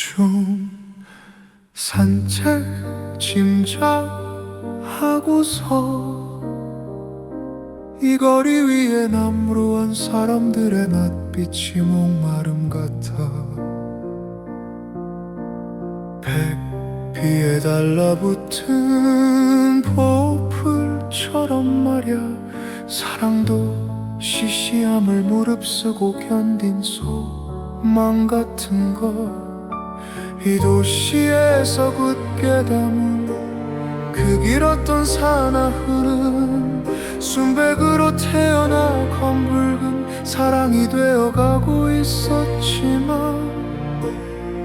좀 산책 짐작 하고서 이 거리 위에 남루한 사람들의 낯빛이 목마름 같아 백비에 달라붙은 보풀처럼 말야 사랑도 시시함을 무릅쓰고 견딘 소망 같은 것 이 도시에서 굳게 담은 그 길었던 사나흐는 순백으로 태어나 검붉은 사랑이 되어가고 있었지만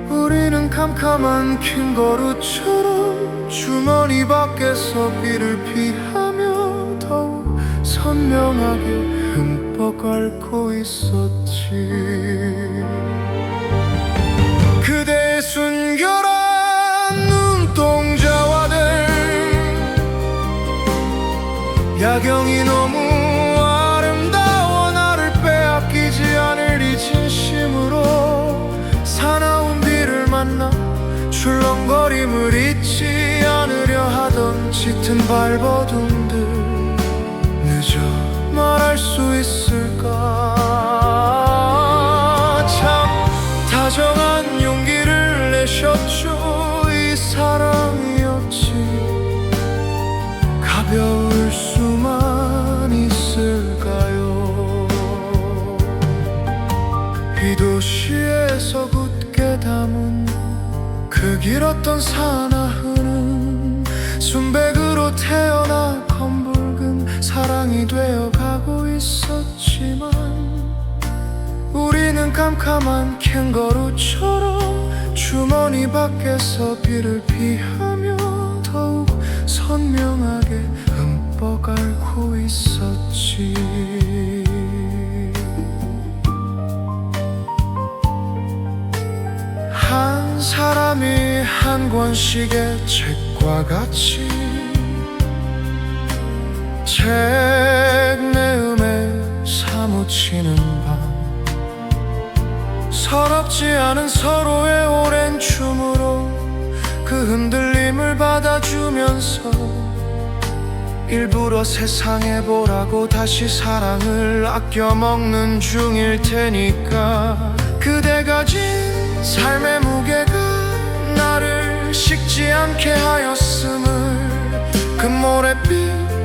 우리는 캄캄한 캥거루처럼 주머니 밖에서 비를 피하며 더욱 선명하게 흠뻑 앓고 있었지 순결한 눈동자와들 야경이 너무 아름다워 나를 빼앗기지 않을 이 진심으로 사나운 비를 만나 출렁거림을 잊지 않으려 하던 짙은 발버둥들. 늦어 말할 수 있을까 사랑이었지. 가벼울 수만 있을까요? 이 도시에서 굳게 담은 그 길었던 사나흐는 순백으로 태어나 검붉은 사랑이 되어가고 있었지만 우리는 캄캄한 캥거루처럼 주머니 밖에서 비를 피하며 더욱 선명하게 흠뻑 앓고 있었지. 한 사람이 한 권씩의 책과 같이 책 내음에 사무치는 밤 서럽지 않은 서로의 오랜 춤으로 그 흔들림을 받아주면서 일부러 세상에 보라고 다시 사랑을 아껴 먹는 중일 테니까 그대 가진 삶의 무게가 나를 식지 않게 하였음을 그 모래빛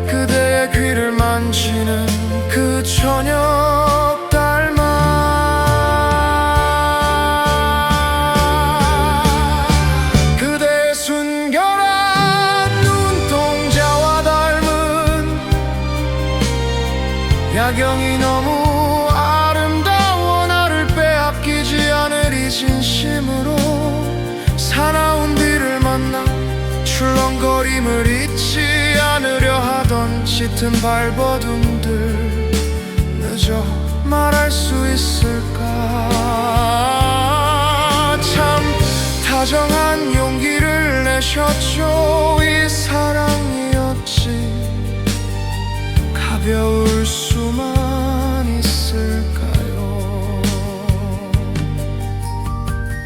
그대의 귀를 만지는 그 저녁 야경이 너무 아름다워 나를 빼앗기지 이 진심으로 사나운 비를 만나 출렁거림을 잊지 않으려 하던 짙은 발버둥들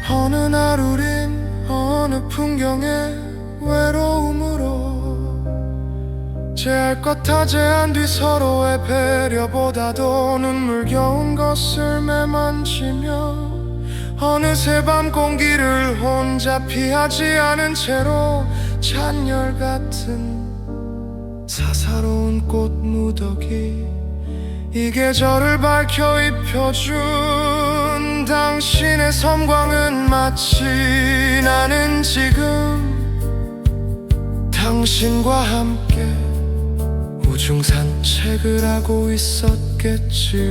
어느 날 우린 어느 풍경의 외로움으로 제할 것다 제한 뒤 서로의 배려보다도 눈물겨운 것을 매만지며 어느새 밤 공기를 혼자 피하지 않은 채로 잔열 같은 사사로운 꽃 무더기 이 계절을 밝혀 입혀준 당신의 섬광은 마치 나는 지금 당신과 함께 우중 산책을 하고 있었겠지요